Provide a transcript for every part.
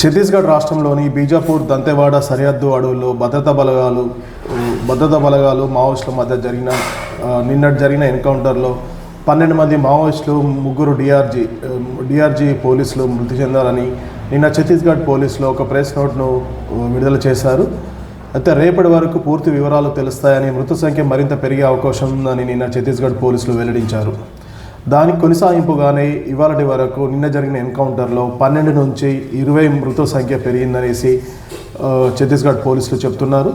ఛత్తీస్గఢ్ రాష్ట్రంలోని బీజాపూర్ దంతెవాడ సరిహద్దు అడవుల్లో భద్రతా బలగాలు భద్రతా బలగాలు మావోయిస్టుల మధ్య జరిగిన నిన్నటి జరిగిన ఎన్కౌంటర్లో పన్నెండు మంది మావోయిస్టులు ముగ్గురు డిఆర్జీ డిఆర్జీ పోలీసులు మృతి చెందాలని నిన్న ఛత్తీస్గఢ్ పోలీసులు ఒక ప్రెస్ నోట్ను విడుదల చేశారు. అయితే రేపటి వరకు పూర్తి వివరాలు తెలుస్తాయని మృత సంఖ్య మరింత పెరిగే అవకాశం ఉందని నిన్న ఛత్తీస్గఢ్ పోలీసులు వెల్లడించారు. దానికి కొనసాగింపుగానే ఇవాళటి వరకు నిన్న జరిగిన ఎన్కౌంటర్లో పన్నెండు నుంచి ఇరవై మృత సంఖ్య పెరిగిందనేసి ఛత్తీస్గఢ్ పోలీసులు చెప్తున్నారు.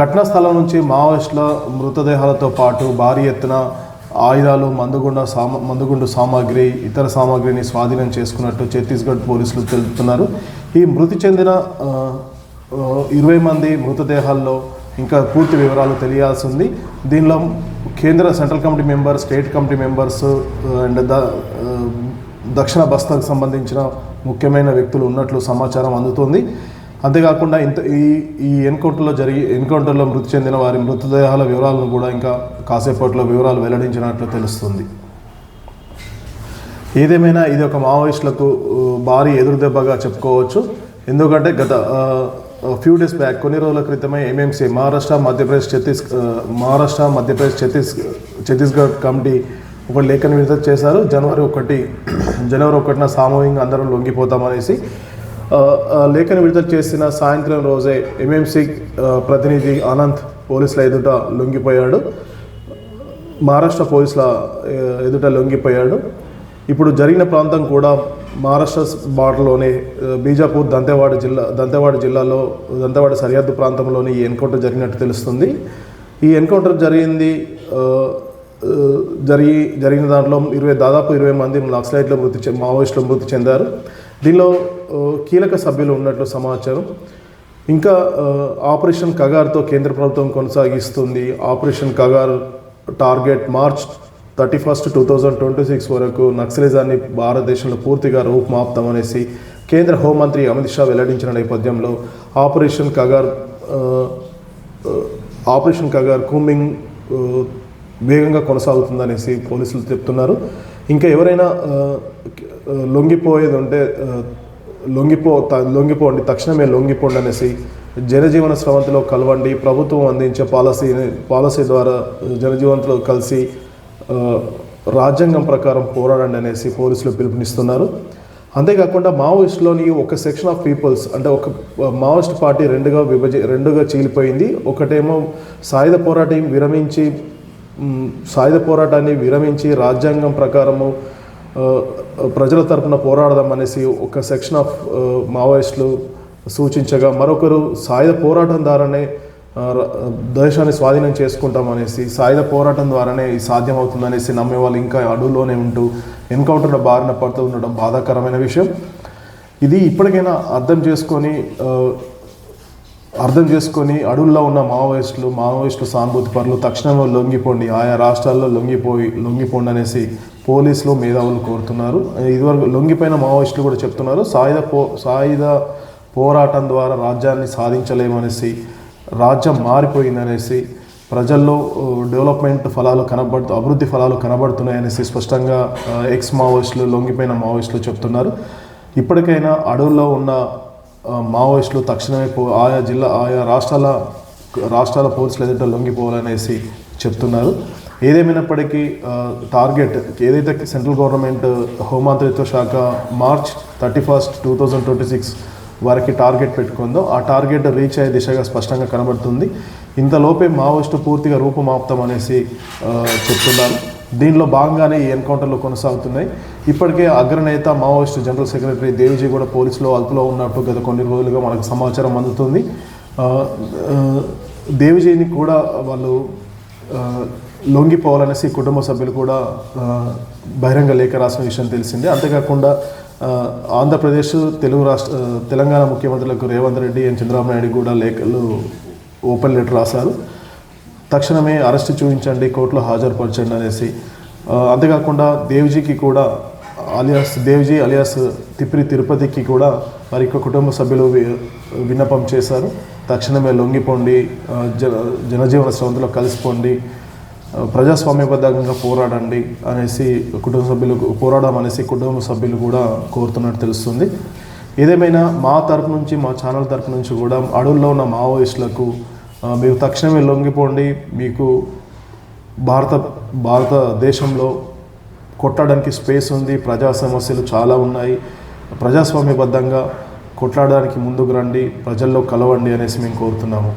ఘటనా స్థలం నుంచి మావోయిస్టుల మృతదేహాలతో పాటు భారీ ఎత్తున ఆయుధాలు మందుగుండ సామ మందుగుండు సామాగ్రి ఇతర సామాగ్రిని స్వాధీనం చేసుకున్నట్టు ఛత్తీస్గఢ్ పోలీసులు తెలుపుతున్నారు. ఈ మృతి చెందిన ఇరవై మంది మృతదేహాల్లో ఇంకా పూర్తి వివరాలు తెలియాల్సి ఉంది. దీనిలో కేంద్ర central committee member state committee members and the దక్షిణ బస్తాకు సంబంధించిన ముఖ్యమైన వ్యక్తులు ఉన్నట్లు సమాచారం అందుతుంది. అంతేకాకుండా ఇంత ఈ ఈ ఎన్కౌంటర్లో జరిగి ఎన్కౌంటర్లో మృతి చెందిన వారి మృతదేహాల వివరాలను కూడా ఇంకా కాసేపట్లో వివరాలు వెల్లడించినట్లు తెలుస్తుంది. ఏదేమైనా ఇది ఒక మావోయిస్టులకు భారీ ఎదురుదెబ్బగా చెప్పుకోవచ్చు. ఎందుకంటే గత ఫ్యూ డేస్ బ్యాక్ కొన్ని రోజుల క్రితమే ఎంఎంసీ మహారాష్ట్ర మధ్యప్రదేశ్ ఛత్తీస్ మహారాష్ట్ర మధ్యప్రదేశ్ ఛత్తీస్ ఛత్తీస్గఢ్ కమిటీ ఒక లేఖను విడుదల చేశారు. జనవరి ఒకటి జనవరి ఒకటిన సామూహికంగా అందరం లొంగిపోతామనేసి లేఖను విడుదల చేసిన సాయంత్రం రోజే ఎంఎంసీ ప్రతినిధి అనంత్ పోలీసుల ఎదుట లొంగిపోయాడు. మహారాష్ట్ర పోలీసుల ఎదుట లొంగిపోయాడు. ఇప్పుడు జరిగిన ప్రాంతం కూడా మహారాష్ట్ర బార్డర్లోనే బీజాపూర్ దంతేవాడ జిల్లా దంతేవాడ జిల్లాలో దంతేవాడ సరిహద్దు ప్రాంతంలోని ఈ ఎన్కౌంటర్ జరిగినట్టు తెలుస్తుంది. ఈ ఎన్కౌంటర్ జరిగింది జరిగి జరిగిన దాంట్లో ఇరవై దాదాపు ఇరవై మంది నక్సలైట్లు మృతి మావోయిస్టులు మృతి చెందారు. దీనిలో కీలక సభ్యులు ఉన్నట్లు సమాచారం. ఇంకా ఆపరేషన్ కగార్తో కేంద్ర ప్రభుత్వం కొనసాగిస్తుంది. Operation Kagar target March thirty first two thousand twenty six వరకు నక్సలిజాన్ని భారతదేశంలో పూర్తిగా రూపుమాపుతామనేసి కేంద్ర హోంమంత్రి అమిత్ షా వెల్లడించిన నేపథ్యంలో operation Kagar operation Kagar combing వేగంగా కొనసాగుతుందనేసి పోలీసులు చెప్తున్నారు. ఇంకా ఎవరైనా లొంగిపోయేది ఉంటే లొంగిపో త- లొంగిపోండి తక్షణమే లొంగిపోండి అనేసి జనజీవన స్రవంతిలో కలవండి ప్రభుత్వం అందించే పాలసీని పాలసీ ద్వారా జనజీవనతో కలిసి రాజ్యాంగం ప్రకారం పోరాడండి అనేసి పోలీసులు పిలుపునిస్తున్నారు. అంతేకాకుండా మావోయిస్టులోని ఒక సెక్షన్ ఆఫ్ పీపుల్స్ అంటే ఒక మావోయిస్ట్ పార్టీ రెండుగా విభజ రెండుగా చీలిపోయింది. ఒకటేమో సాయుధ పోరాటం విరమించి సాయుధ పోరాటాన్ని విరమించి రాజ్యాంగం ప్రకారము ప్రజల తరపున పోరాడదాం అనేసి ఒక సెక్షన్ ఆఫ్ మావోయిస్టులు సూచించగా మరొకరు సాయుధ పోరాటం ద్వారానే దేశాన్ని స్వాధీనం చేసుకుంటామనేసి సాయుధ పోరాటం ద్వారానే ఇది సాధ్యమవుతుందనేసి నమ్మే వాళ్ళు ఇంకా అడవుల్లోనే ఉంటూ ఎన్కౌంటర్ల బారిన పడుతూ ఉండడం బాధాకరమైన విషయం. ఇది ఇప్పటికైనా అర్థం చేసుకొని అర్థం చేసుకొని అడవుల్లో ఉన్న మావోయిస్టులు మావోయిస్టులు సానుభూతి పరులు తక్షణంలో లొంగిపోండి ఆయా రాష్ట్రాల్లో లొంగిపోయి లొంగిపోండి అనేసి పోలీసులు మేధావులు కోరుతున్నారు. ఇదివరకు లొంగిపోయిన మావోయిస్టులు కూడా చెప్తున్నారు సాయుధ పో సాయుధ పోరాటం ద్వారా రాజ్యాన్ని సాధించలేమనేసి రాజ్యం మారిపోయిందనేసి ప్రజల్లో డెవలప్మెంట్ ఫలాలు కనబడుతూ అభివృద్ధి ఫలాలు కనబడుతున్నాయనేసి స్పష్టంగా ఎక్స్ మావోయిస్టులు లొంగిపోయిన మావోయిస్టులు చెప్తున్నారు. ఇప్పటికైనా అడవుల్లో ఉన్న మావోయిస్టులు తక్షణమే పో ఆయా జిల్లా ఆయా రాష్ట్రాల రాష్ట్రాల పోలీసులు ఎదుట లొంగిపోవాలనేసి చెప్తున్నారు. ఏదేమైనప్పటికీ టార్గెట్ ఏదైతే సెంట్రల్ గవర్నమెంట్ హోంమంత్రిత్వ శాఖ March thirty first two thousand twenty six వారికి టార్గెట్ పెట్టుకుందో ఆ టార్గెట్ రీచ్ అయ్యే దిశగా స్పష్టంగా కనబడుతుంది. ఇంతలోపే మావోయిస్టు పూర్తిగా రూపమాప్తం అనేసి చెప్తున్నారు. దీనిలో భాగంగానే ఈ ఎన్కౌంటర్లు కొనసాగుతున్నాయి. ఇప్పటికే అగ్రనేత మావోయిస్టు జనరల్ సెక్రటరీ దేవ్జీ కూడా పోలీసులో అదుపులో ఉన్నట్టు గత కొన్ని రోజులుగా మనకు సమాచారం అందుతుంది. దేవిజీని దేవ్జీని కూడా వాళ్ళు లొంగిపోవాలనేసి కుటుంబ సభ్యులు కూడా బహిరంగ లేఖ రాసిన విషయం తెలిసిందే. అంతేకాకుండా ఆంధ్రప్రదేశ్ తెలుగు రాష్ట్ర తెలంగాణ ముఖ్యమంత్రులకు రేవంత్ రెడ్డి అండ్ చంద్రబాబు నాయుడు కూడా లేఖలు ఓపెన్ లెటర్ రాశారు. తక్షణమే అరెస్ట్ చూపించండి కోర్టులో హాజరుపరచండి అనేసి. అంతేకాకుండా దేవ్జీకి కూడా అలియాస్ దేవ్జీ అలియాస్ తిప్పిరి తిరుపతికి కూడా వారి యొక్క కుటుంబ సభ్యులు వి- విన్నపం చేశారు. తక్షణమే లొంగిపోండి జన జనజీవన స్రవంతిలో కలిసిపోండి ప్రజాస్వామ్యబద్ధంగా పోరాడండి అనేసి కుటుంబ సభ్యులు పోరాడమనేసి కుటుంబ సభ్యులు కూడా కోరుతున్నట్టు తెలుస్తుంది. ఏదేమైనా మా తరపు నుంచి మా ఛానల్ తరపు నుంచి కూడా అడవుల్లో ఉన్న మావోయిస్టులకు మీరు తక్షణమే లొంగిపోండి. మీకు భారత భారతదేశంలో కొట్టడానికి స్పేస్ ఉంది ప్రజా సమస్యలు చాలా ఉన్నాయి. ప్రజాస్వామ్యబద్ధంగా కొట్లాడడానికి ముందుకు రండి ప్రజల్లో కలవండి అనేసి మేము కోరుతున్నాము.